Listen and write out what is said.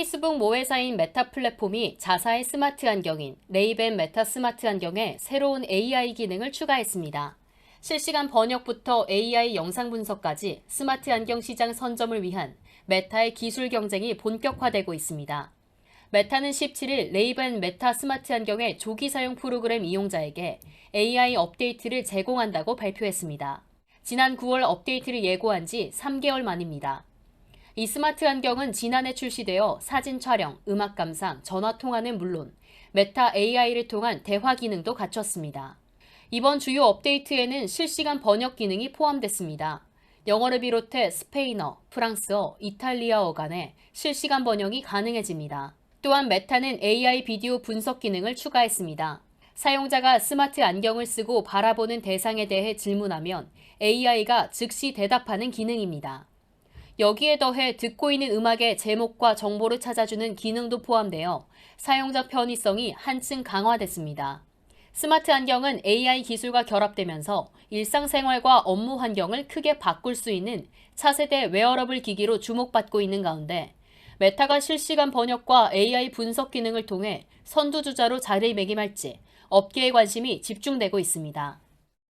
페이스북 모회사인 메타 플랫폼이 자사의 스마트 안경인 레이벤 메타 스마트 안경에 새로운 AI 기능을 추가했습니다. 실시간 번역부터 AI 영상 분석까지 스마트 안경 시장 선점을 위한 메타의 기술 경쟁이 본격화되고 있습니다. 메타는 17일 레이벤 메타 스마트 안경의 조기 사용 프로그램 이용자에게 AI 업데이트를 제공한다고 발표했습니다. 지난 9월 업데이트를 예고한 지 3개월 만입니다. 이 스마트 안경은 지난해 출시되어 사진 촬영, 음악 감상, 전화 통화는 물론 메타 AI를 통한 대화 기능도 갖췄습니다. 이번 주요 업데이트에는 실시간 번역 기능이 포함됐습니다. 영어를 비롯해 스페인어, 프랑스어, 이탈리아어 간의 실시간 번역이 가능해집니다. 또한 메타는 AI 비디오 분석 기능을 추가했습니다. 사용자가 스마트 안경을 쓰고 바라보는 대상에 대해 질문하면 AI가 즉시 대답하는 기능입니다. 여기에 더해 듣고 있는 음악의 제목과 정보를 찾아주는 기능도 포함되어 사용자 편의성이 한층 강화됐습니다. 스마트 안경은 AI 기술과 결합되면서 일상생활과 업무 환경을 크게 바꿀 수 있는 차세대 웨어러블 기기로 주목받고 있는 가운데 메타가 실시간 번역과 AI 분석 기능을 통해 선두주자로 자리매김할지 업계의 관심이 집중되고 있습니다.